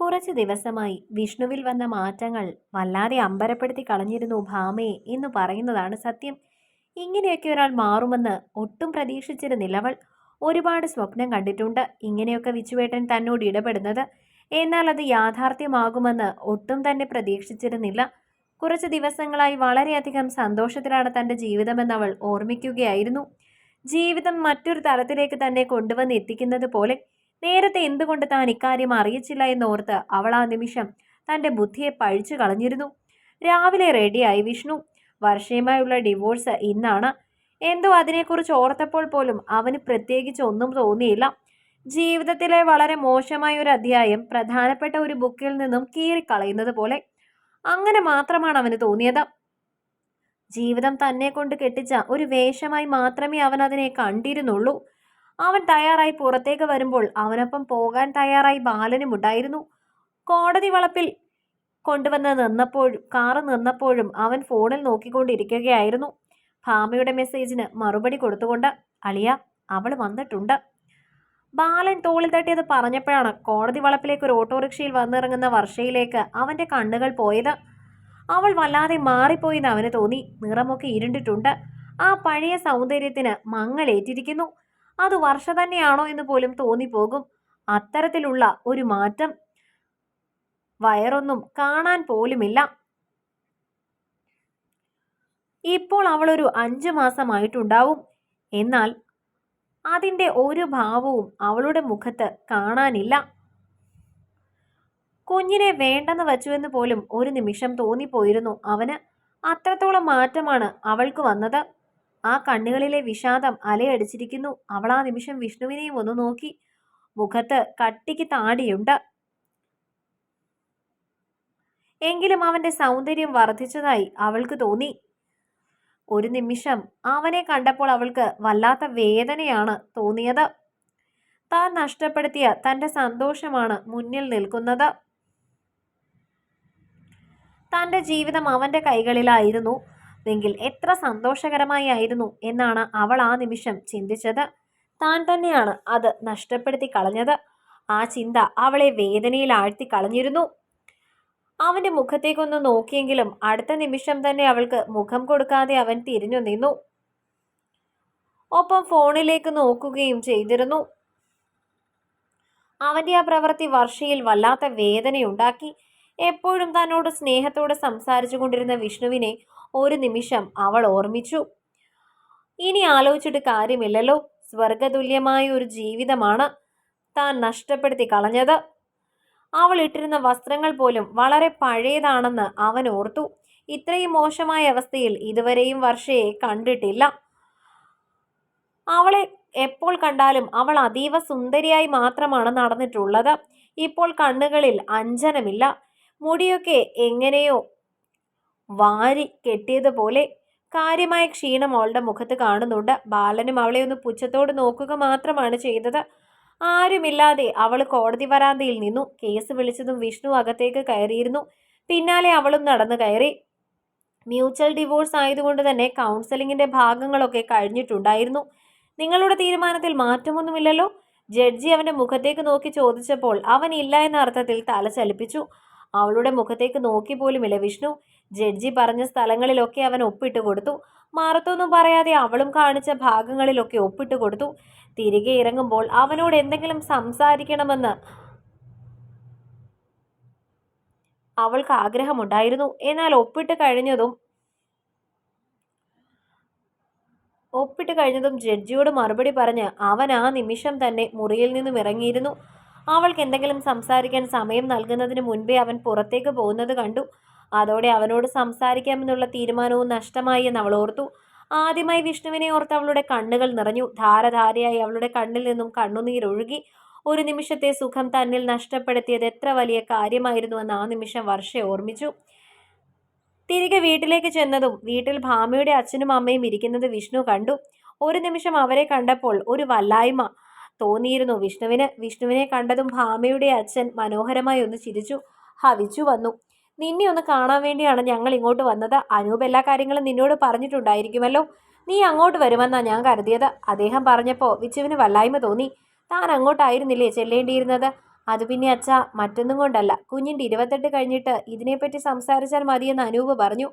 കുറച്ചു ദിവസമായി വിഷ്ണുവിൽ വന്ന മാറ്റങ്ങൾ വല്ലാതെ അമ്പരപ്പെടുത്തി കളഞ്ഞിരുന്നു ഭാമയെ എന്ന് പറയുന്നതാണ് സത്യം. ഇങ്ങനെയൊക്കെ ഒരാൾ മാറുമെന്ന് ഒട്ടും പ്രതീക്ഷിച്ചിരുന്നില്ലവൾ ഒരുപാട് സ്വപ്നം കണ്ടിട്ടുണ്ട് ഇങ്ങനെയൊക്കെ വിച്ചുവേട്ടൻ തന്നോട് ഇടപെടുന്നത്. എന്നാൽ അത് യാഥാർത്ഥ്യമാകുമെന്ന് ഒട്ടും തന്നെ പ്രതീക്ഷിച്ചിരുന്നില്ല. കുറച്ച് ദിവസങ്ങളായി വളരെയധികം സന്തോഷത്തിലാണ് തന്റെ ജീവിതമെന്ന് അവൾ ഓർമ്മിക്കുകയായിരുന്നു. ജീവിതം മറ്റൊരു തലത്തിലേക്ക് തന്നെ കൊണ്ടുവന്ന് എത്തിക്കുന്നത് പോലെ നേരത്തെ എന്തുകൊണ്ട് താൻ ഇക്കാര്യം അറിയിച്ചില്ല എന്നോർത്ത് അവൾ ആ നിമിഷം തന്റെ ബുദ്ധിയെ പഴിച്ചു കളഞ്ഞിരുന്നു. രാവിലെ റെഡിയായി വിഷ്ണു. വർഷയുമായുള്ള ഡിവോഴ്സ് ഇന്നാണ്. എന്തോ അതിനെക്കുറിച്ച് ഓർത്തപ്പോൾ പോലും അവന് പ്രത്യേകിച്ച് ഒന്നും തോന്നിയില്ല. ജീവിതത്തിലെ വളരെ മോശമായ ഒരു അധ്യായം പ്രധാനപ്പെട്ട ഒരു ബുക്കിൽ നിന്നും കീറിക്കളയുന്നത് പോലെ. അങ്ങനെ മാത്രമാണ് അവന് തോന്നിയത്. ജീവിതം തന്നെ കൊണ്ട് കെട്ടിച്ച ഒരു വേഷമായി മാത്രമേ അവൻ അതിനെ കണ്ടിരുന്നുള്ളൂ. അവൻ തയ്യാറായി പുറത്തേക്ക് വരുമ്പോൾ അവനൊപ്പം പോകാൻ തയ്യാറായി ബാലനും ഉണ്ടായിരുന്നു. കോടതി വളപ്പിൽ കൊണ്ടുവന്ന് നിന്നപ്പോഴും കാറ് നിന്നപ്പോഴും അവൻ ഫോണിൽ നോക്കിക്കൊണ്ടിരിക്കുകയായിരുന്നു. ഭാമയുടെ മെസ്സേജിന് മറുപടി കൊടുത്തുകൊണ്ട് അളിയ അവൾ വന്നിട്ടുണ്ട്. ബാലൻ തോളിൽ തട്ടിയത് പറഞ്ഞപ്പോഴാണ് കോടതി വളപ്പിലേക്ക് ഒരു ഓട്ടോറിക്ഷയിൽ വന്നിറങ്ങുന്ന വർഷയിലേക്ക് അവന്റെ കണ്ണുകൾ പോയത്. അവൾ വല്ലാതെ മാറിപ്പോയെന്ന് അവന് തോന്നി. നിറമൊക്കെ ഇരുണ്ടിട്ടുണ്ട്. ആ പഴയ സൗന്ദര്യത്തിന് മങ്ങലേറ്റിരിക്കുന്നു. അത് വർഷ തന്നെയാണോ എന്ന് പോലും തോന്നിപ്പോകും. അത്തരത്തിലുള്ള ഒരു മാറ്റം വയറൊന്നും കാണാൻ പോലുമില്ല. ഇപ്പോൾ അവളൊരു അഞ്ചു മാസമായിട്ടുണ്ടാവും. എന്നാൽ അതിന്റെ ഒരു ഭാവവും അവളുടെ മുഖത്ത് കാണാനില്ല. കുഞ്ഞിനെ വേണ്ടെന്ന് വച്ചുവെന്ന് പോലും ഒരു നിമിഷം തോന്നിപ്പോയിരുന്നു അവന്. അത്രത്തോളം മാറ്റമാണ് അവൾക്ക് വന്നത്. ആ കണ്ണുകളിലെ വിഷാദം അലയടിച്ചിരിക്കുന്നു. അവൾ ആ നിമിഷം വിഷ്ണുവിനെയും ഒന്ന് നോക്കി. മുഖത്ത് കട്ടിക്ക് താടിയുണ്ട്. എങ്കിലും അവന്റെ സൗന്ദര്യം വർദ്ധിച്ചതായി അവൾക്ക് തോന്നി. ഒരു നിമിഷം അവനെ കണ്ടപ്പോൾ അവൾക്ക് വല്ലാത്ത വേദനയാണ് തോന്നിയത്. താൻ നഷ്ടപ്പെടുത്തിയ തന്റെ സന്തോഷമാണ് മുന്നിൽ നിൽക്കുന്നത്. തന്റെ ജീവിതം അവന്റെ കൈകളിലായിരുന്നു. എങ്കിൽ എത്ര സന്തോഷകരമായി ആയിരുന്നു എന്നാണ് അവൾ ആ നിമിഷം ചിന്തിച്ചത്. താൻ തന്നെയാണ് അത് നഷ്ടപ്പെടുത്തി കളഞ്ഞത്. ആ ചിന്ത അവളെ വേദനയിൽ ആഴ്ത്തി കളഞ്ഞിരുന്നു. അവന്റെ മുഖത്തേക്കൊന്ന് നോക്കിയെങ്കിലും അടുത്ത നിമിഷം തന്നെ അവൾക്ക് മുഖം കൊടുക്കാതെ അവൻ തിരിഞ്ഞു നിന്നു. ഒപ്പം ഫോണിലേക്ക് നോക്കുകയും ചെയ്തിരുന്നു. അവന്റെ ആ പ്രവൃത്തി വർഷയിൽ വല്ലാത്ത വേദനയുണ്ടാക്കി. എപ്പോഴും തന്നോട് സ്നേഹത്തോടെ സംസാരിച്ചു കൊണ്ടിരുന്ന വിഷ്ണുവിനെ ഒരു നിമിഷം അവൾ ഓർമ്മിച്ചു. ഇനി ആലോചിച്ചിട്ട് കാര്യമില്ലല്ലോ. സ്വർഗതുല്യമായ ഒരു ജീവിതമാണ് താൻ നഷ്ടപ്പെടുത്തി കളഞ്ഞത്. അവൾ ഇട്ടിരുന്ന വസ്ത്രങ്ങൾ പോലും വളരെ പഴയതാണെന്ന് അവൻ ഓർത്തു. ഇത്രയും മോശമായ അവസ്ഥയിൽ ഇതുവരെയും വർഷയെ കണ്ടിട്ടില്ല. അവളെ എപ്പോൾ കണ്ടാലും അവൾ അതീവ സുന്ദരിയായി മാത്രമാണ് നടന്നിട്ടുള്ളത്. ഇപ്പോൾ കണ്ണുകളിൽ അഞ്ചനമില്ല മുടിയൊക്കെ എങ്ങനെയോ വാരി കെട്ടിയതുപോലെ കാര്യമായ ക്ഷീണം അവളുടെ മുഖത്ത് കാണുന്നുണ്ട്. ബാലനും അവളെ ഒന്ന് പുച്ഛത്തോട് നോക്കുക മാത്രമാണ് ചെയ്തത്. ആരുമില്ലാതെ അവൾ കോടതി വരാന്തയിൽ നിന്നു. കേസ് വിളിച്ചതും വിഷ്ണു അകത്തേക്ക് കയറിയിരുന്നു. പിന്നാലെ അവളും നടന്നു കയറി. മ്യൂച്വൽ ഡിവോഴ്സ് ആയതുകൊണ്ട് തന്നെ കൗൺസിലിങ്ങിന്റെ ഭാഗങ്ങളൊക്കെ കഴിഞ്ഞിട്ടുണ്ടായിരുന്നു. നിങ്ങളുടെ തീരുമാനത്തിൽ മാറ്റമൊന്നുമില്ലല്ലോ? ജഡ്ജി അവന്റെ മുഖത്തേക്ക് നോക്കി ചോദിച്ചപ്പോൾ അവൻ ഇല്ല എന്ന അർത്ഥത്തിൽ തല ചലിപ്പിച്ചു. അവളുടെ മുഖത്തേക്ക് നോക്കി പോലുമില്ല വിഷ്ണു. ജഡ്ജി പറഞ്ഞ സ്ഥലങ്ങളിലൊക്കെ അവൻ ഒപ്പിട്ട് കൊടുത്തു. മാറത്തൊന്നും പറയാതെ അവളും കാണിച്ച ഭാഗങ്ങളിലൊക്കെ ഒപ്പിട്ട് കൊടുത്തു. തിരികെ ഇറങ്ങുമ്പോൾ അവനോട് എന്തെങ്കിലും സംസാരിക്കണമെന്ന് അവൾക്ക് ആഗ്രഹമുണ്ടായിരുന്നു. എന്നാൽ ഒപ്പിട്ട് കഴിഞ്ഞതും ഒപ്പിട്ട് കഴിഞ്ഞതും ജഡ്ജിയോട് മറുപടി പറഞ്ഞ് അവൻ ആ നിമിഷം തന്നെ മുറിയിൽ നിന്നും ഇറങ്ങിയിരുന്നു. അവൾക്ക് എന്തെങ്കിലും സംസാരിക്കാൻ സമയം നൽകുന്നതിന് മുൻപേ അവൻ പുറത്തേക്ക് പോകുന്നത് കണ്ടു. അതോടെ അവനോട് സംസാരിക്കാമെന്നുള്ള തീരുമാനവും നഷ്ടമായി എന്ന് അവൾ ഓർത്തു. ആദ്യമായി വിഷ്ണുവിനെ ഓർത്ത് അവളുടെ കണ്ണുകൾ നിറഞ്ഞു. ധാരധാരയായി അവളുടെ കണ്ണിൽ നിന്നും കണ്ണുനീരൊഴുകി ഒരു നിമിഷത്തെ സുഖം തന്നിൽ നഷ്ടപ്പെടുത്തിയത് എത്ര വലിയ കാര്യമായിരുന്നു എന്ന് ആ നിമിഷം വർഷ ഓർമ്മിച്ചു. തിരികെ വീട്ടിലേക്ക് ചെന്നതും വീട്ടിൽ ഭാമയുടെ അച്ഛനും അമ്മയും ഇരിക്കുന്നത് വിഷ്ണു കണ്ടു. ഒരു നിമിഷം അവരെ കണ്ടപ്പോൾ ഒരു വല്ലായ്മ തോന്നിയിരുന്നു വിഷ്ണുവിന്. വിഷ്ണുവിനെ കണ്ടതും ഭാമയുടെ അച്ഛൻ മനോഹരമായി ഒന്ന് ചിരിച്ചു. ഹവിച്ചു വന്നു. നിന്നെ ഒന്ന് കാണാൻ വേണ്ടിയാണ് ഞങ്ങൾ ഇങ്ങോട്ട് വന്നത്. അനൂപ് എല്ലാ കാര്യങ്ങളും നിന്നോട് പറഞ്ഞിട്ടുണ്ടായിരിക്കുമല്ലോ. നീ അങ്ങോട്ട് വരുമെന്നാണ് ഞാൻ കരുതിയത്. അദ്ദേഹം പറഞ്ഞപ്പോൾ വിച്ചുവിന് വല്ലായ്മ തോന്നി. താൻ അങ്ങോട്ടായിരുന്നില്ലേ ചെല്ലേണ്ടിയിരുന്നത്? അത് പിന്നെ അച്ഛ മറ്റൊന്നും കൊണ്ടല്ല. കുഞ്ഞിന്റെ ഇരുപത്തെട്ട് കഴിഞ്ഞിട്ട് ഇതിനെപ്പറ്റി സംസാരിച്ചാൽ മതിയെന്ന് അനൂപ് പറഞ്ഞു.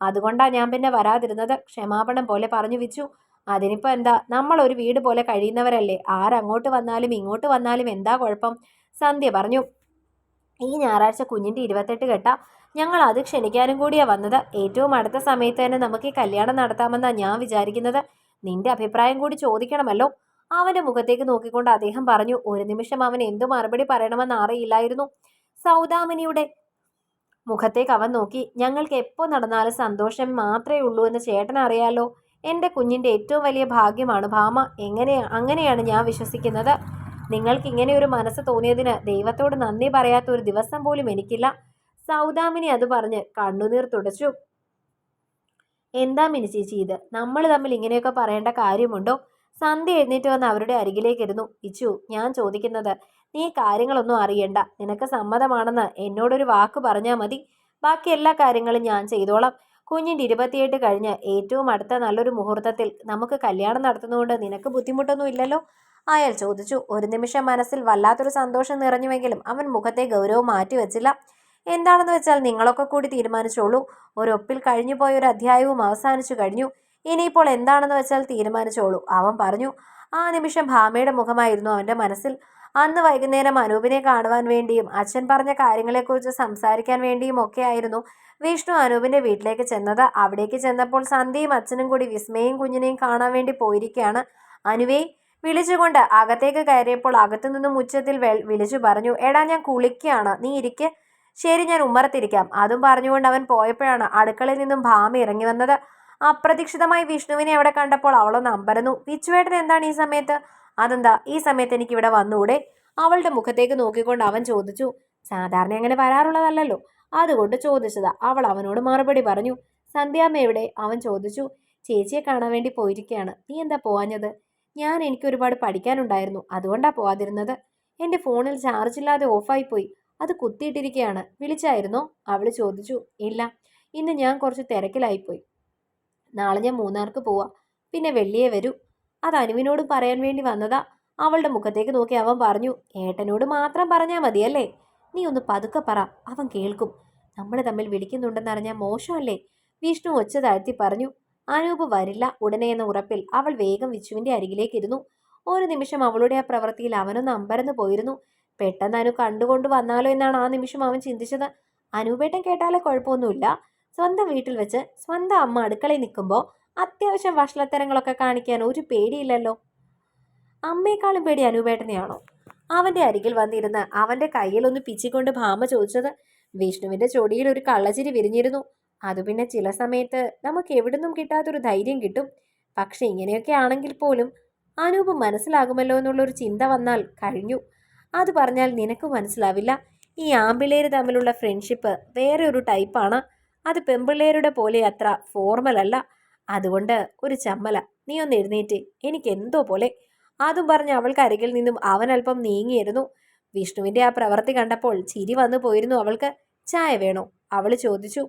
അതുകൊണ്ടാണ് ഞാൻ പിന്നെ വരാതിരുന്നത്. ക്ഷമാപണം പോലെ പറഞ്ഞു വെച്ചു. അതിനിപ്പോൾ എന്താ? നമ്മൾ ഒരു വീട് പോലെ കഴിയുന്നവരല്ലേ? ആരങ്ങോട്ട് വന്നാലും ഇങ്ങോട്ട് വന്നാലും എന്താ കുഴപ്പം? സന്ധ്യ പറഞ്ഞു ഈ ഞായറാഴ്ച കുഞ്ഞിന്റെ ഇരുപത്തെട്ട് കെട്ട. ഞങ്ങൾ അത് ക്ഷണിക്കാനും കൂടിയാണ് വന്നത്. ഏറ്റവും അടുത്ത സമയത്ത് തന്നെ നമുക്ക് ഈ കല്യാണം നടത്താമെന്നാണ് ഞാൻ വിചാരിക്കുന്നത്. നിന്റെ അഭിപ്രായം കൂടി ചോദിക്കണമല്ലോ. അവന്റെ മുഖത്തേക്ക് നോക്കിക്കൊണ്ട് അദ്ദേഹം പറഞ്ഞു ഒരു നിമിഷം അവൻ എന്തു മറുപടി പറയണമെന്ന് അറിയില്ലായിരുന്നു. സൗദാമിനിയുടെ മുഖത്തേക്ക് അവൻ നോക്കി ഞങ്ങൾക്ക് എപ്പോൾ നടന്നാലും സന്തോഷം മാത്രമേ ഉള്ളൂ എന്ന് ചേട്ടൻ അറിയാലോ. എന്റെ കുഞ്ഞിന്റെ ഏറ്റവും വലിയ ഭാഗ്യമാണ് ഭാമ. എങ്ങനെ അങ്ങനെയാണ് ഞാൻ വിശ്വസിക്കുന്നത്. നിങ്ങൾക്ക് ഇങ്ങനെ ഒരു മനസ്സ് തോന്നിയതിന് ദൈവത്തോട് നന്ദി പറയാത്ത ഒരു ദിവസം പോലും എനിക്കില്ല. സൗദാമിനി അത് പറഞ്ഞ് കണ്ണുനീർ തുടച്ചു. എന്താ മിനി ചേച്ചി ഇത്? നമ്മൾ തമ്മിൽ ഇങ്ങനെയൊക്കെ പറയേണ്ട കാര്യമുണ്ടോ? സന്ധ്യ എഴുന്നേറ്റ് വന്ന് അവരുടെ അരികിലേക്ക് ഇരുന്നു. ഇച്ചു ഞാൻ ചോദിക്കുന്നത് നീ കാര്യങ്ങളൊന്നും അറിയണ്ട. നിനക്ക് സമ്മതമാണെന്ന് എന്നോടൊരു വാക്ക് പറഞ്ഞാൽ മതി. ബാക്കി എല്ലാ കാര്യങ്ങളും ഞാൻ ചെയ്തോളാം. കുഞ്ഞിന്റെ ഇരുപത്തിയെട്ട് കഴിഞ്ഞ് ഏറ്റവും അടുത്ത നല്ലൊരു മുഹൂർത്തത്തിൽ നമുക്ക് കല്യാണം നടത്തുന്നതുകൊണ്ട് നിനക്ക് ബുദ്ധിമുട്ടൊന്നും ഇല്ലല്ലോ? അയാൾ ചോദിച്ചു ഒരു നിമിഷം മനസ്സിൽ വല്ലാത്തൊരു സന്തോഷം നിറഞ്ഞുവെങ്കിലും അവൻ മുഖത്തെ ഗൗരവം മാറ്റിവെച്ചില്ല. എന്താണെന്ന് വെച്ചാൽ നിങ്ങളൊക്കെ കൂടി തീരുമാനിച്ചോളൂ. ഒരൊപ്പിൽ കഴിഞ്ഞു പോയ ഒരു അധ്യായവും അവസാനിച്ചു കഴിഞ്ഞു. ഇനിയിപ്പോൾ എന്താണെന്ന് വെച്ചാൽ തീരുമാനിച്ചോളൂ അവൻ പറഞ്ഞു. ആ നിമിഷം ഭാമയുടെ മുഖമായിരുന്നു അവന്റെ മനസ്സിൽ. അന്ന് വൈകുന്നേരം അനൂപിനെ കാണുവാൻ വേണ്ടിയും അച്ഛൻ പറഞ്ഞ കാര്യങ്ങളെക്കുറിച്ച് സംസാരിക്കാൻ വേണ്ടിയും ഒക്കെ ആയിരുന്നു വിഷ്ണു അനൂപിന്റെ വീട്ടിലേക്ക് ചെന്നത്. അവിടേക്ക് ചെന്നപ്പോൾ സന്ധ്യയും അച്ഛനും കൂടി വിസ്മയും കുഞ്ഞിനെയും കാണാൻ വേണ്ടി പോയിരിക്കുകയാണ്. അനുവേ വിളിച്ചുകൊണ്ട് അകത്തേക്ക് കയറിയപ്പോൾ അകത്തു നിന്നും ഉച്ചത്തിൽ വിളിച്ചു പറഞ്ഞു എടാ ഞാൻ കുളിക്കുകയാണ് നീ ഇരിക്ക്. ശരി ഞാൻ ഉമ്മറത്തിരിക്കാം. അതും പറഞ്ഞുകൊണ്ട് അവൻ പോയപ്പോഴാണ് അടുക്കളയിൽ നിന്നും ഭാമ ഇറങ്ങി വന്നത്. അപ്രതീക്ഷിതമായി വിഷ്ണുവിനെ അവിടെ കണ്ടപ്പോൾ അവളൊന്ന് അമ്പരന്നു. വിച്ചുവേട്ടൻ എന്താണ് ഈ സമയത്ത്? അതെന്താ? ഈ സമയത്ത് എനിക്ക് ഇവിടെ വന്നുകൂടെ അവളുടെ മുഖത്തേക്ക് നോക്കിക്കൊണ്ട് അവൻ ചോദിച്ചു. സാധാരണ അങ്ങനെ വരാറുള്ളതല്ലല്ലോ. അതുകൊണ്ട് ചോദിച്ചതാ. അവൾ അവനോട് മറുപടി പറഞ്ഞു. സന്ധ്യാമ്മ എവിടെ? അവൻ ചോദിച്ചു. ചേച്ചിയെ കാണാൻ വേണ്ടി പോയിരിക്കുകയാണ് നീ എന്താ പോവാഞ്ഞത്? ഞാൻ എനിക്ക് ഒരുപാട് പഠിക്കാനുണ്ടായിരുന്നു. അതുകൊണ്ടാണ് പോവാതിരുന്നത്. എന്റെ ഫോണിൽ ചാർജ് ഇല്ലാതെ പോയി അത് കുത്തിയിട്ടിരിക്കുകയാണ് വിളിച്ചായിരുന്നോ? അവൾ ചോദിച്ചു. ഇല്ല. ഇന്ന് ഞാൻ കുറച്ച് തിരക്കിലായിപ്പോയി. നാളെ ഞാൻ മൂന്നാർക്ക് പോവാം. പിന്നെ വെള്ളിയെ വരൂ. അത് അനുവിനോട് പറയാൻ വേണ്ടി വന്നതാ. അവളുടെ മുഖത്തേക്ക് നോക്കി അവൻ പറഞ്ഞു ഏട്ടനോട് മാത്രം പറഞ്ഞാൽ മതിയല്ലേ? നീ ഒന്ന് പതുക്കെ പറ. അവൻ കേൾക്കും. നമ്മൾ തമ്മിൽ വിളിക്കുന്നുണ്ടെന്നറിഞ്ഞാൽ മോശമല്ലേ? വിഷ്ണു ഒച്ച താഴ്ത്തി പറഞ്ഞു അനൂപ് വരില്ല ഉടനെ എന്ന ഉറപ്പിൽ അവൾ വേഗം വിച്ചുവിന്റെ അരികിലേക്ക് ഇരുന്നു ഒരു നിമിഷം അവളുടെ ആ പ്രവൃത്തിയിൽ അവനൊന്ന് അമ്പരന്ന് പോയിരുന്നു. പെട്ടെന്ന് അനു കണ്ടുകൊണ്ട് വന്നാലോ എന്നാണ് ആ നിമിഷം അവൻ ചിന്തിച്ചത്. അനൂപേട്ടൻ കേട്ടാലേ കുഴപ്പമൊന്നുമില്ല. സ്വന്തം വീട്ടിൽ വെച്ച് സ്വന്തം അമ്മ അടുക്കളയിൽ നിൽക്കുമ്പോൾ അത്യാവശ്യം വഷളത്തരങ്ങളൊക്കെ കാണിക്കാൻ ഒരു പേടിയില്ലല്ലോ. അമ്മയെക്കാളും പേടി അനൂപേട്ടനെയാണോ? അവന്റെ അരികിൽ വന്നിരുന്ന് അവന്റെ കയ്യിൽ ഒന്ന് പിച്ചിക്കൊണ്ട് ഭാമ ചോദിച്ചത്. വിഷ്ണുവിന്റെ ചൊടിയിൽ ഒരു കള്ളച്ചിരി വിരിഞ്ഞിരുന്നു. അത് പിന്നെ ചില സമയത്ത് നമുക്ക് എവിടുന്നും കിട്ടാത്തൊരു ധൈര്യം കിട്ടും. പക്ഷെ ഇങ്ങനെയൊക്കെ ആണെങ്കിൽ പോലും അനൂപ് മനസ്സിലാകുമല്ലോ എന്നുള്ളൊരു ചിന്ത വന്നാൽ കഴിഞ്ഞു. അത് പറഞ്ഞാൽ നിനക്ക് മനസ്സിലാവില്ല. ഈ ആമ്പിള്ളേര് തമ്മിലുള്ള ഫ്രണ്ട്ഷിപ്പ് വേറെ ഒരു ടൈപ്പാണ്. അത് പെമ്പിള്ളേരുടെ പോലെ അത്ര ഫോർമൽ അല്ല. അതുകൊണ്ട് ഒരു ചമ്മല. നീ ഒന്ന് എഴുന്നേറ്റ്. എനിക്ക് എന്തോ പോലെ. അതും പറഞ്ഞ് അവൾക്ക് അരികിൽ നിന്നും അവൻ അല്പം നീങ്ങിയിരുന്നു. വിഷ്ണുവിന്റെ ആ പ്രവൃത്തി കണ്ടപ്പോൾ ചിരി വന്നു പോയിരുന്നു അവൾക്ക്. ചായ വേണോ? അവൾ ചോദിച്ചു.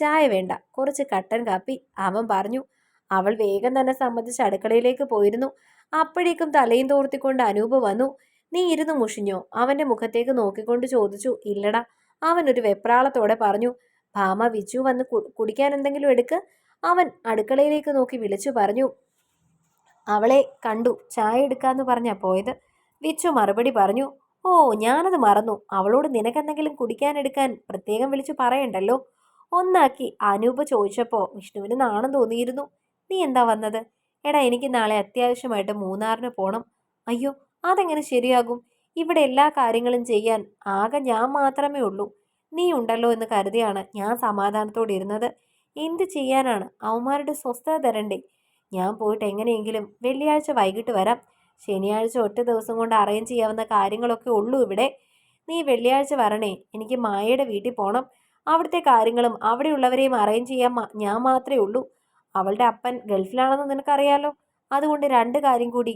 ചായ വേണ്ട. കുറച്ച് കട്ടൻ കാപ്പി അവൻ പറഞ്ഞു. അവൾ വേഗം തന്നെ സമ്മതിച്ച് അടുക്കളയിലേക്ക് പോയിരുന്നു. അപ്പോഴേക്കും തലയും തോർത്തിക്കൊണ്ട് അനൂപ് വന്നു. നീ ഇരുന്ന് മുഷിഞ്ഞോ അവന്റെ മുഖത്തേക്ക് നോക്കിക്കൊണ്ട് ചോദിച്ചു. ഇല്ലടാ അവൻ ഒരു വെപ്രാളത്തോടെ പറഞ്ഞു. ഭാമ വിജു വന്ന് കുടിക്കാൻ എന്തെങ്കിലും എടുക്ക് അവൻ അടുക്കളയിലേക്ക് നോക്കി വിളിച്ചു പറഞ്ഞു. അവളെ കണ്ടു. ചായ എടുക്കാന്ന് പറഞ്ഞാ പോയത് വിച്ചു മറുപടി പറഞ്ഞു. ഓ ഞാനത് മറന്നു. അവളോട് നിനക്കെന്തെങ്കിലും കുടിക്കാനെടുക്കാൻ പ്രത്യേകം വിളിച്ചു പറയണ്ടല്ലോ? ഒന്നാക്കി അനൂപ് ചോദിച്ചപ്പോൾ വിഷ്ണുവിന് നാണം തോന്നിയിരുന്നു. നീ എന്താ വന്നത്? എടാ എനിക്ക് നാളെ അത്യാവശ്യമായിട്ട് മൂന്നാറിന് പോകണം അയ്യോ അതെങ്ങനെ ശരിയാകും? ഇവിടെ എല്ലാ കാര്യങ്ങളും ചെയ്യാൻ ആകെ ഞാൻ മാത്രമേ ഉള്ളൂ. നീ ഉണ്ടല്ലോ എന്ന് കരുതിയാണ് ഞാൻ സമാധാനത്തോടെ ഇരുന്നത്. എന്ത് ചെയ്യാനാണ്? അവന്മാരുടെ സ്വസ്ഥത തരണ്ടേ. ഞാൻ പോയിട്ട് എങ്ങനെയെങ്കിലും വെള്ളിയാഴ്ച വൈകിട്ട് വരാം. ശനിയാഴ്ച ഒറ്റ ദിവസം കൊണ്ട് അറേഞ്ച് ചെയ്യാവുന്ന കാര്യങ്ങളൊക്കെ ഉള്ളൂ ഇവിടെ. നീ വെള്ളിയാഴ്ച വരണേ. എനിക്ക് മായയുടെ വീട്ടിൽ പോകണം അവിടുത്തെ കാര്യങ്ങളും അവിടെയുള്ളവരെയും അറേഞ്ച് ചെയ്യാൻ ഞാൻ മാത്രമേ ഉള്ളൂ. അവളുടെ അപ്പൻ ഗൾഫിലാണെന്ന് നിനക്കറിയാലോ. അതുകൊണ്ട് രണ്ട് കാര്യം കൂടി.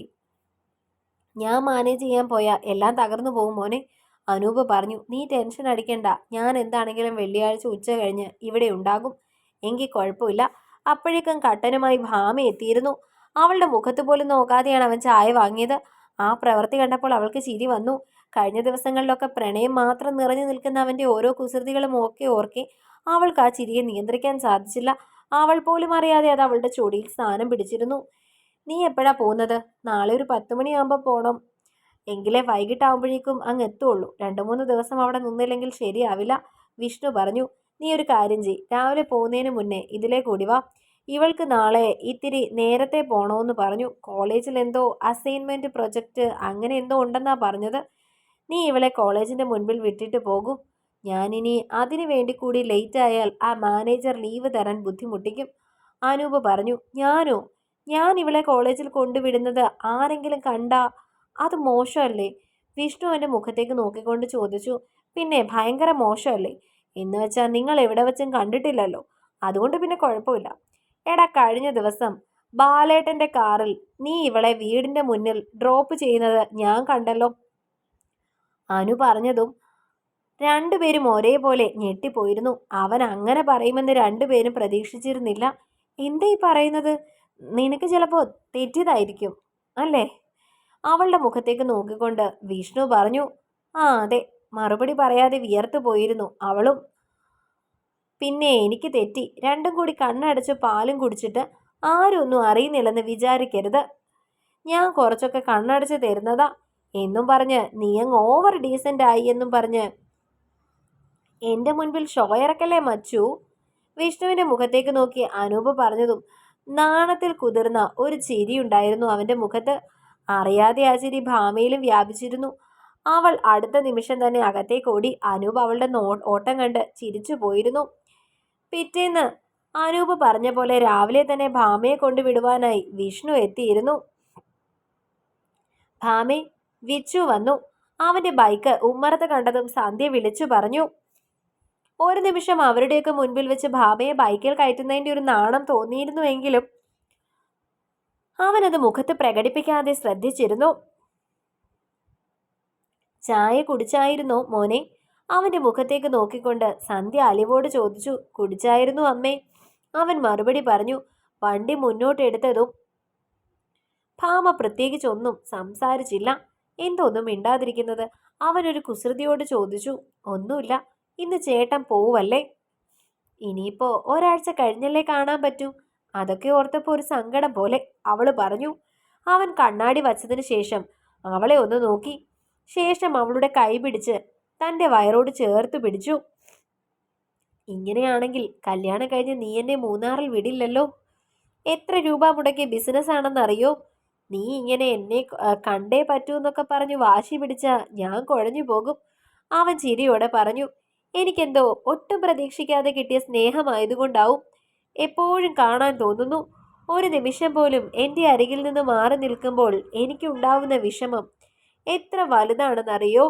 ഞാൻ മാനേജ് ചെയ്യാൻ പോയാൽ എല്ലാം തകർന്നു പോകും മോനെ. അനൂപ് പറഞ്ഞു നീ ടെൻഷൻ അടിക്കണ്ട. ഞാൻ എന്താണെങ്കിലും വെള്ളിയാഴ്ച ഉച്ച കഴിഞ്ഞ് ഇവിടെ ഉണ്ടാകും. എങ്കിൽ കുഴപ്പമില്ല. അപ്പോഴേക്കും കട്ടനുമായി ഭാമ എത്തിയിരുന്നു. അവളുടെ മുഖത്ത് പോലും നോക്കാതെയാണ് അവൻ ചായ വാങ്ങിയത്. ആ പ്രവൃത്തി കണ്ടപ്പോൾ അവൾക്ക് ചിരി വന്നു. കഴിഞ്ഞ ദിവസങ്ങളിലൊക്കെ പ്രണയം മാത്രം നിറഞ്ഞു നിൽക്കുന്ന അവന്റെ ഓരോ കുസൃതികളും ഒക്കെ ഓർക്കെ അവൾക്ക് ആ ചിരിയെ നിയന്ത്രിക്കാൻ സാധിച്ചില്ല. അവൾ പോലും അറിയാതെ അത് അവളുടെ ചൊടിയിൽ സ്ഥാനം പിടിച്ചിരുന്നു. നീ എപ്പോഴാ പോകുന്നത്? നാളെ ഒരു പത്ത് മണിയാകുമ്പോൾ പോകണം എങ്കിലേ വൈകിട്ടാവുമ്പോഴേക്കും അങ്ങ് എത്തുള്ളൂ. രണ്ട് മൂന്ന് ദിവസം അവിടെ നിന്നില്ലെങ്കിൽ ശരിയാവില്ല വിഷ്ണു പറഞ്ഞു. നീ ഒരു കാര്യം ചെയ് രാവിലെ പോകുന്നതിന് മുന്നേ ഇതിലേ കൂടി വാ. ഇവൾക്ക് നാളെ ഇത്തിരി നേരത്തെ പോണോന്ന് പറഞ്ഞു. കോളേജിൽ എന്തോ അസൈൻമെന്റ് പ്രൊജക്റ്റ് അങ്ങനെ എന്തോ ഉണ്ടെന്നാണ് പറഞ്ഞത്. നീ ഇവളെ കോളേജിന്റെ മുൻപിൽ വിട്ടിട്ട് പോകും. ഞാനിനി അതിനു വേണ്ടി കൂടി ലേറ്റ് ആയാൽ ആ മാനേജർ ലീവ് തരാൻ ബുദ്ധിമുട്ടിക്കും. അനൂപ് പറഞ്ഞു ഞാനോ? ഞാൻ ഇവളെ കോളേജിൽ കൊണ്ടുവിടുന്നത് ആരെങ്കിലും കണ്ടാ? അത് മോശമല്ലേ? വിഷ്ണു എന്റെ മുഖത്തേക്ക് നോക്കിക്കൊണ്ട് ചോദിച്ചു പിന്നെ ഭയങ്കര മോശമല്ലേ? എന്ന് വെച്ചാൽ നിങ്ങൾ എവിടെ വെച്ചും കണ്ടിട്ടില്ലല്ലോ. അതുകൊണ്ട് പിന്നെ കുഴപ്പമില്ല. എടാ കഴിഞ്ഞ ദിവസം ബാലേട്ടന്റെ കാറിൽ നീ ഇവളെ വീടിന്റെ മുന്നിൽ ഡ്രോപ്പ് ചെയ്യുന്നത് ഞാൻ കണ്ടല്ലോ. അനു പറഞ്ഞതും രണ്ടുപേരും ഒരേപോലെ ഞെട്ടിപ്പോയിരുന്നു. അവൻ അങ്ങനെ പറയുമെന്ന് രണ്ടുപേരും പ്രതീക്ഷിച്ചിരുന്നില്ല. എന്താ പറയുന്നത്? നിനക്ക് ചിലപ്പോൾ തെറ്റിയതായിരിക്കും അല്ലേ? അവളുടെ മുഖത്തേക്ക് നോക്കിക്കൊണ്ട് വിഷ്ണു പറഞ്ഞു ആ അതെ മറുപടി പറയാതെ വിയർത്തു പോയിരുന്നു അവളും. പിന്നെ എനിക്ക് തെറ്റി. രണ്ടും കൂടി കണ്ണടച്ച് പാലും കുടിച്ചിട്ട് ആരും ഒന്നും അറിയുന്നില്ലെന്ന് വിചാരിക്കരുത്. ഞാൻ കുറച്ചൊക്കെ കണ്ണടച്ച് തരുന്നതാ. എന്നും പറഞ്ഞ് നീ അങ്ങ് ഓവർ ഡീസന്റ് ആയി എന്നും പറഞ്ഞ്. എന്റെ മുൻപിൽ ഷോയറക്കല്ലേ മച്ചു? വിഷ്ണുവിന്റെ മുഖത്തേക്ക് നോക്കി അനൂപ് പറഞ്ഞതും നാണത്തിൽ കുതിർന്ന ഒരു ചിരിയുണ്ടായിരുന്നു അവന്റെ മുഖത്ത്. അറിയാതെ ആ ചിരി ഭാമയിലും വ്യാപിച്ചിരുന്നു. അവൾ അടുത്ത നിമിഷം തന്നെ അകത്തേക്ക് ഓടി അനൂപ് അവളുടെ നോ ഓട്ടം കണ്ട് ചിരിച്ചു പോയിരുന്നു. പിറ്റേന്ന് അനൂപ് പറഞ്ഞ പോലെ രാവിലെ തന്നെ ഭാമയെ കൊണ്ടുവിടുവാനായി വിഷ്ണു എത്തിയിരുന്നു. ഭാമേ വിച്ചു വന്നു. അവന്റെ ബൈക്ക് ഉമ്മറത്ത് കണ്ടതും സന്ധ്യ വിളിച്ചു പറഞ്ഞു ഒരു നിമിഷം അവരുടെയൊക്കെ മുൻപിൽ വെച്ച് ഭാബയെ ബൈക്കിൽ കയറ്റുന്നതിന്റെ ഒരു നാണം തോന്നിയിരുന്നുവെങ്കിലും അവനത് മുഖത്ത് പ്രകടിപ്പിക്കാതെ ശ്രദ്ധിച്ചിരുന്നു. ചായ കുടിച്ചായിരുന്നു മോനെ? അവന്റെ മുഖത്തേക്ക് നോക്കിക്കൊണ്ട് സന്ധ്യ അലിവോട് ചോദിച്ചു കുടിച്ചായിരുന്നു അമ്മേ? അവൻ മറുപടി പറഞ്ഞു വണ്ടി മുന്നോട്ടെടുത്തതും ഭാമ പ്രത്യേകിച്ചൊന്നും സംസാരിച്ചില്ല. എന്തൊന്നും മിണ്ടാതിരിക്കുന്നത്? അവനൊരു കുസൃതിയോട് ചോദിച്ചു ഒന്നുമില്ല ഇന്ന് ചേട്ടൻ പോവല്ലേ ഇനിയിപ്പോ ഒരാഴ്ച കഴിഞ്ഞല്ലേ കാണാൻ പറ്റൂ? അതൊക്കെ ഓർത്തപ്പോൾ ഒരു സങ്കടം പോലെ അവൾ പറഞ്ഞു. അവൻ കണ്ണാടി വച്ചതിന് ശേഷം അവളെ ഒന്ന് നോക്കി. ശേഷം അവളുടെ കൈ പിടിച്ച് തന്റെ വയറോട് ചേർത്ത് പിടിച്ചു. ഇങ്ങനെയാണെങ്കിൽ കല്യാണം കഴിഞ്ഞ് നീ എന്നെ മൂന്നാറിൽ വിടില്ലല്ലോ? എത്ര രൂപ മുടക്കിയ ബിസിനസ് ആണെന്നറിയോ? നീ ഇങ്ങനെ എന്നെ കണ്ടേ പറ്റൂ എന്നൊക്കെ പറഞ്ഞു വാശി പിടിച്ച ഞാൻ കുഴഞ്ഞു പോകും. അവൻ ചിരിയോടെ പറഞ്ഞു എനിക്കെന്തോ ഒട്ടും പ്രതീക്ഷിക്കാതെ കിട്ടിയ സ്നേഹമായതുകൊണ്ടാവും. എപ്പോഴും കാണാൻ തോന്നുന്നു. ഒരു നിമിഷം പോലും എന്റെ അരികിൽ നിന്ന് മാറി നിൽക്കുമ്പോൾ എനിക്കുണ്ടാവുന്ന വിഷമം എത്ര വലുതാണെന്നറിയോ?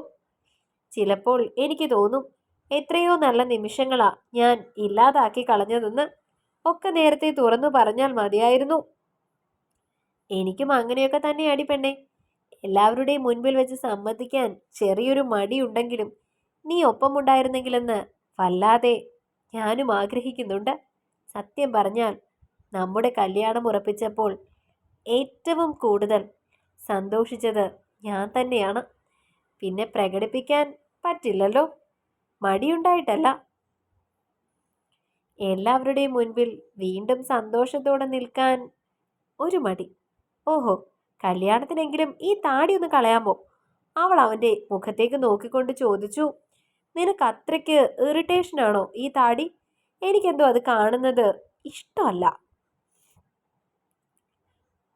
ചിലപ്പോൾ എനിക്ക് തോന്നും എത്രയോ നല്ല നിമിഷങ്ങളാ ഞാൻ ഇല്ലാതാക്കി കളഞ്ഞതെന്ന്. ഒക്കെ നേരത്തെ തുറന്നു പറഞ്ഞാൽ മതിയായിരുന്നു. എനിക്കും അങ്ങനെയൊക്കെ തന്നെ അടിപ്പെണ്ണേ എല്ലാവരുടെയും മുൻപിൽ വെച്ച് സമ്മതിക്കാൻ ചെറിയൊരു മടിയുണ്ടെങ്കിലും നീ ഒപ്പമുണ്ടായിരുന്നെങ്കിലെന്ന് വല്ലാതെ ഞാനും ആഗ്രഹിക്കുന്നുണ്ട്. സത്യം പറഞ്ഞാൽ നമ്മുടെ കല്യാണം ഉറപ്പിച്ചപ്പോൾ ഏറ്റവും കൂടുതൽ സന്തോഷിച്ചത് ഞാൻ തന്നെയാണ്. പിന്നെ പ്രകടിപ്പിക്കാൻ പറ്റില്ലല്ലോ. മടിയുണ്ടായിട്ടല്ല. എല്ലാവരുടെയും മുൻപിൽ വീണ്ടും സന്തോഷത്തോടെ നിൽക്കാൻ ഒരു മടി. ഓഹോ കല്യാണത്തിനെങ്കിലും ഈ താടി ഒന്ന് കളയാമോ? അവൾ അവന്റെ മുഖത്തേക്ക് നോക്കിക്കൊണ്ട് ചോദിച്ചു നിനക്ക് അത്രയ്ക്ക് ഇറിറ്റേഷനാണോ ഈ താടി? എനിക്കെന്തോ അത് കാണുന്നത് ഇഷ്ടമല്ല.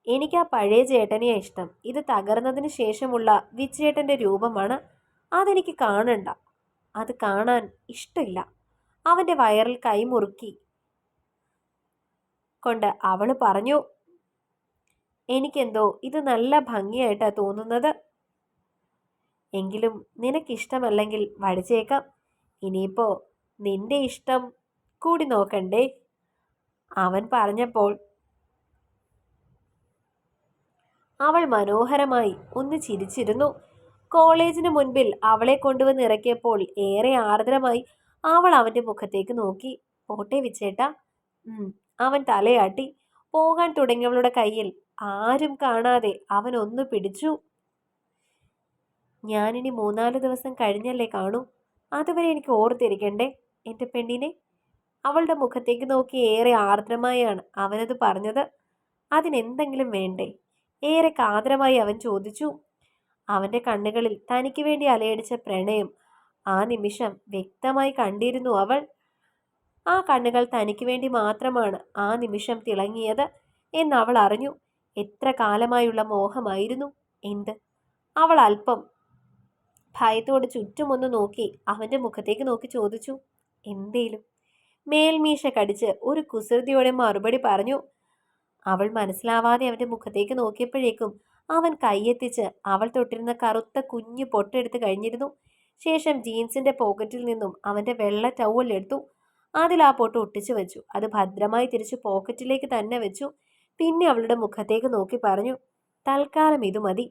എനിക്ക് ആ പഴയ ചേട്ടനെയാണ് ഇഷ്ടം. ഇത് തകർന്നതിന് ശേഷമുള്ള വിച്ചേട്ടന്റെ രൂപമാണ്. അതെനിക്ക് കാണണ്ട. അത് കാണാൻ ഇഷ്ടമില്ല. അവന്റെ വയറിൽ കൈമുറുക്കി കൊണ്ട് അവൾ പറഞ്ഞു എനിക്കെന്തോ ഇത് നല്ല ഭംഗിയായിട്ടാണ് തോന്നുന്നത്. എങ്കിലും നിനക്കിഷ്ടമല്ലെങ്കിൽ വടിച്ചേക്കാം. ഇനിയിപ്പോൾ നിന്റെ ഇഷ്ടം കൂടി നോക്കണ്ടേ? അവൻ പറഞ്ഞപ്പോൾ അവൾ മനോഹരമായി ഒന്ന് ചിരിച്ചിരുന്നു. കോളേജിന് മുൻപിൽ അവളെ കൊണ്ടുവന്ന് ഇറക്കിയപ്പോൾ ഏറെ ആർദ്രമായി അവൾ അവന്റെ മുഖത്തേക്ക് നോക്കി. പോട്ടെ വിച്ചേട്ടാ. അവൻ തലയാട്ടി. പോകാൻ തുടങ്ങിയവളുടെ കയ്യിൽ ആരും കാണാതെ അവൻ ഒന്ന് പിടിച്ചു. ഞാനിനി മൂന്നാൽ ദിവസം കഴിഞ്ഞല്ലേ കാണൂ? അതുവരെ എനിക്ക് ഓർത്തിരിക്കണ്ടേ എന്റെ പെണ്ണിനെ? അവളുടെ മുഖത്തേക്ക് നോക്കി ഏറെ ആർദ്രമായാണ് അവനത് പറഞ്ഞത്. അതിനെന്തെങ്കിലും വേണ്ടേ? ഏറെ കാതരമായി അവൻ ചോദിച്ചു. അവന്റെ കണ്ണുകളിൽ തനിക്ക് വേണ്ടി അലയടിച്ച പ്രണയം ആ നിമിഷം വ്യക്തമായി കണ്ടിരുന്നു അവൾ. ആ കണ്ണുകൾ തനിക്ക് വേണ്ടി മാത്രമാണ് ആ നിമിഷം തിളങ്ങിയത് എന്നവൾ അറിഞ്ഞു. എത്ര കാലമായുള്ള മോഹമായിരുന്നു? എന്ത്? അവൾ അല്പം ഭയത്തോട് ചുറ്റുമൊന്ന് നോക്കി അവന്റെ മുഖത്തേക്ക് നോക്കി ചോദിച്ചു എന്തേലും? മേൽമീശ കടിച്ച് ഒരു കുസൃതിയോടെ മറുപടി പറഞ്ഞു അവൾ മനസ്സിലാവാതെ അവന്റെ മുഖത്തേക്ക് നോക്കിയപ്പോഴേക്കും അവൻ കൈയെത്തിച്ച് അവൾ തൊട്ടിരുന്ന കറുത്ത കുഞ്ഞു പൊട്ടെടുത്ത് കഴിഞ്ഞിരുന്നു. ശേഷം ജീൻസിന്റെ പോക്കറ്റിൽ നിന്നും അവന്റെ വെള്ള ടവൽ എടുത്തു. അതിൽ ആ പൊട്ട് ഒട്ടിച്ചു വെച്ചു. അത് ഭദ്രമായി തിരിച്ചു പോക്കറ്റിലേക്ക് തന്നെ വെച്ചു. പിന്നെ അവളുടെ മുഖത്തേക്ക് നോക്കി പറഞ്ഞു തൽക്കാലം ഇത് മതി.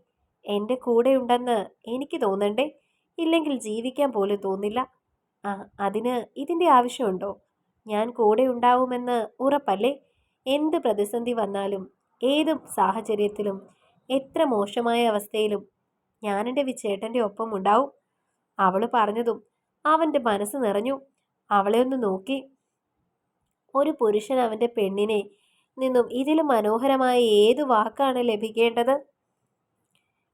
എന്റെ കൂടെയുണ്ടെന്ന് എനിക്ക് തോന്നണ്ടേ? ഇല്ലെങ്കിൽ ജീവിക്കാൻ പോലും തോന്നില്ല. ആ അതിന് ഇതിന്റെ ആവശ്യമുണ്ടോ? ഞാൻ കൂടെ ഉണ്ടാവുമെന്ന് ഉറപ്പല്ലേ? എന്ത് പ്രതിസന്ധി വന്നാലും ഏത് സാഹചര്യത്തിലും എത്ര മോശമായ അവസ്ഥയിലും ഞാനെന്റെ വിച്ചേട്ടന്റെ ഒപ്പം ഉണ്ടാവും. അവൾ പറഞ്ഞതും അവന്റെ മനസ്സ് നിറഞ്ഞു. അവളെ ഒന്ന് നോക്കി. ഒരു പുരുഷൻ അവന്റെ പെണ്ണിനെ നിന്നും ഇതിലും മനോഹരമായ ഏത് വാക്കാണ് ലഭിക്കേണ്ടത്?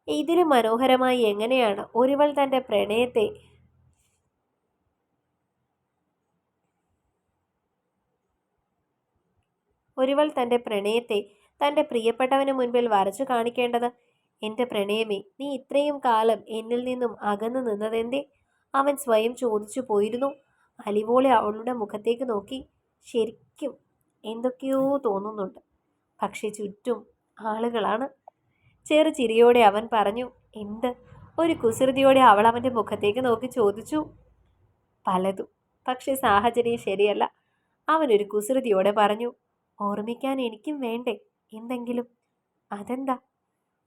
ഇതിലും മനോഹരമായി എങ്ങനെയാണ് ഒരുവൾ തന്റെ പ്രണയത്തെ ഒരുവൾ തന്റെ പ്രണയത്തെ തന്റെ പ്രിയപ്പെട്ടവന് മുൻപിൽ വരച്ചു കാണിക്കേണ്ടത്? എന്റെ പ്രണയമേ നീ ഇത്രയും കാലം എന്നിൽ നിന്നും അകന്നു നിന്നതെന്തേ? അവൻ സ്വയം ചോദിച്ചു പോയിരുന്നു. അലിവോളെ അവളുടെ മുഖത്തേക്ക് നോക്കി. ശരിക്കും എന്തൊക്കെയോ തോന്നുന്നുണ്ട്. പക്ഷേ ചുറ്റും ആളുകളാണ്. ചെറു ചിരിയോടെ അവൻ പറഞ്ഞു എന്ത്? ഒരു കുസൃതിയോടെ അവൾ അവന്റെ മുഖത്തേക്ക് നോക്കി ചോദിച്ചു. പലതും. പക്ഷേ സാഹചര്യം ശരിയല്ല. അവനൊരു കുസൃതിയോടെ പറഞ്ഞു ഓർമ്മിക്കാൻ എനിക്കും വേണ്ടേ? എന്തെങ്കിലും? അതെന്താ?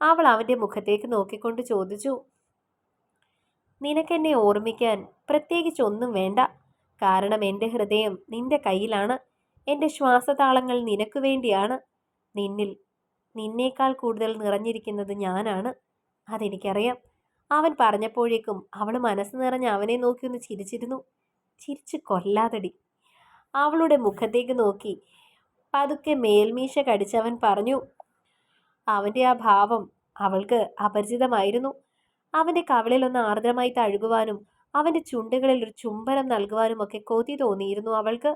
അവൾ അവന്റെ മുഖത്തേക്ക് നോക്കിക്കൊണ്ട് ചോദിച്ചു നിനക്കെന്നെ ഓർമ്മിക്കാൻ പ്രത്യേകിച്ചൊന്നും വേണ്ട. കാരണം എന്റെ ഹൃദയം നിന്റെ കയ്യിലാണ്. എന്റെ ശ്വാസതാളങ്ങൾ നിനക്ക് വേണ്ടിയാണ്. നിന്നിൽ നിന്നേക്കാൾ കൂടുതൽ നിറഞ്ഞിരിക്കുന്നത് ഞാനാണ്. അതെനിക്കറിയാം. അവൻ പറഞ്ഞപ്പോഴേക്കും അവൾ മനസ്സ് നിറഞ്ഞ് അവനെ നോക്കി ഒന്ന് ചിരിച്ചിരുന്നു. ചിരിച്ചു കൊല്ലാതടി. അവളുടെ മുഖത്തേക്ക് നോക്കി. പതുക്കെ മേൽമീശ കടിച്ചവൻ പറഞ്ഞു അവന്റെ ആ ഭാവം അവൾക്ക് അപരിചിതമായിരുന്നു. അവന്റെ കവിളിലൊന്ന് ആർദ്രമായി തഴുകുവാനും അവന്റെ ചുണ്ടുകളിൽ ഒരു ചുംബനം നൽകുവാനും ഒക്കെ കൊതി തോന്നിയിരുന്നു അവൾക്ക്.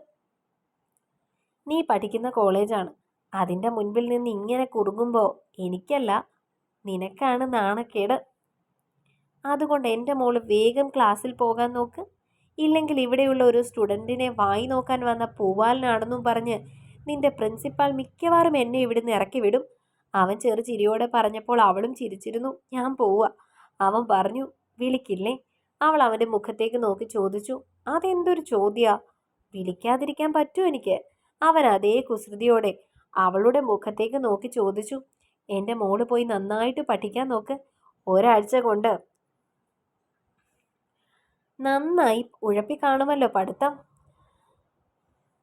നീ പഠിക്കുന്ന കോളേജാണ്. അതിന്റെ മുൻപിൽ നിന്ന് ഇങ്ങനെ കുറുകുമ്പോൾ എനിക്കല്ല നിനക്കാണ് നാണക്കേട്. അതുകൊണ്ട് എന്റെ മോൾ വേഗം ക്ലാസ്സിൽ പോകാൻ നോക്ക്. ഇല്ലെങ്കിൽ ഇവിടെയുള്ള ഒരു സ്റ്റുഡന്റിനെ വായി നോക്കാൻ വന്ന പൂവാലിനാണെന്നും പറഞ്ഞ് നിന്റെ പ്രിൻസിപ്പാൾ മിക്കവാറും എന്നെ ഇവിടുന്ന് ഇറക്കി വിടും. അവൻ ചെറു ചിരിയോടെ പറഞ്ഞപ്പോൾ അവളും ചിരിച്ചിരുന്നു. ഞാൻ പോവുക. അവൻ പറഞ്ഞു വിളിക്കില്ലേ? അവൾ അവന്റെ മുഖത്തേക്ക് നോക്കി ചോദിച്ചു അതെന്തൊരു ചോദ്യ? വിളിക്കാതിരിക്കാൻ പറ്റുമോ എനിക്ക്? അവൻ അതേ കുസൃതിയോടെ അവളുടെ മുഖത്തേക്ക് നോക്കി ചോദിച്ചു എന്റെ മോൾ പോയി നന്നായിട്ട് പഠിക്കാൻ നോക്ക്. ഒരാഴ്ച കൊണ്ട് നന്നായി ഉഴപ്പി കാണുമല്ലോ പഠിത്തം.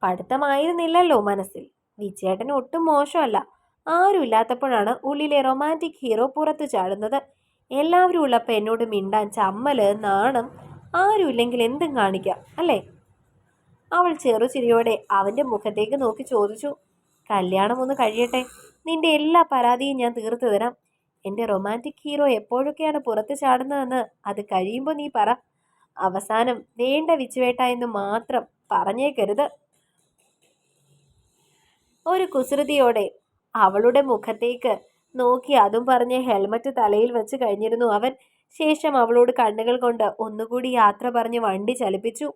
പഠിത്തമായിരുന്നില്ലല്ലോ മനസ്സിൽ. വിജയേട്ടൻ ഒട്ടും മോശമല്ല. ആരുമില്ലാത്തപ്പോഴാണ് ഉള്ളിലെ റൊമാന്റിക് ഹീറോ പുറത്തു ചാടുന്നത്. എല്ലാവരും ഉള്ളപ്പോൾ എന്നോട് മിണ്ടാൻ ചമ്മൽ നാണം ആരുമില്ലെങ്കിൽ എന്തും കാണിക്കാം അല്ലേ? അവൾ ചെറുചിരിയോടെ അവന്റെ മുഖത്തേക്ക് നോക്കി ചോദിച്ചു കല്യാണം ഒന്ന് കഴിയട്ടെ? നിന്റെ എല്ലാ പരാതിയും ഞാൻ തീർത്തു തരാം. എന്റെ റൊമാന്റിക് ഹീറോ എപ്പോഴൊക്കെയാണ് പുറത്ത് ചാടുന്നതെന്ന് അത് കഴിയുമ്പോൾ നീ പറ. അവസാനം വേണ്ട വിച്ചുവേട്ട എന്ന് മാത്രം പറഞ്ഞേക്കരുത്. ഒരു കുസൃതിയോടെ അവളുടെ മുഖത്തേക്ക് നോക്കി അതും പറഞ്ഞ് ഹെൽമറ്റ് തലയിൽ വെച്ച് കഴിഞ്ഞിരുന്നു അവൻ. ശേഷം അവളോട് കണ്ണുകൾ കൊണ്ട് ഒന്നുകൂടി യാത്ര പറഞ്ഞ് വണ്ടി ചലിപ്പിച്ചു.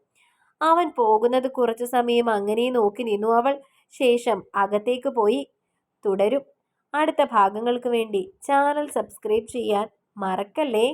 അവൻ പോകുന്നത് കുറച്ചു സമയം അങ്ങനെ നോക്കി നിന്നു. അവൾ ശേഷം അകത്തേക്ക് പോയി. തുടരും. അടുത്ത ഭാഗങ്ങൾക്ക് വേണ്ടി ചാനൽ സബ്സ്ക്രൈബ് ചെയ്യാൻ മറക്കല്ലേ?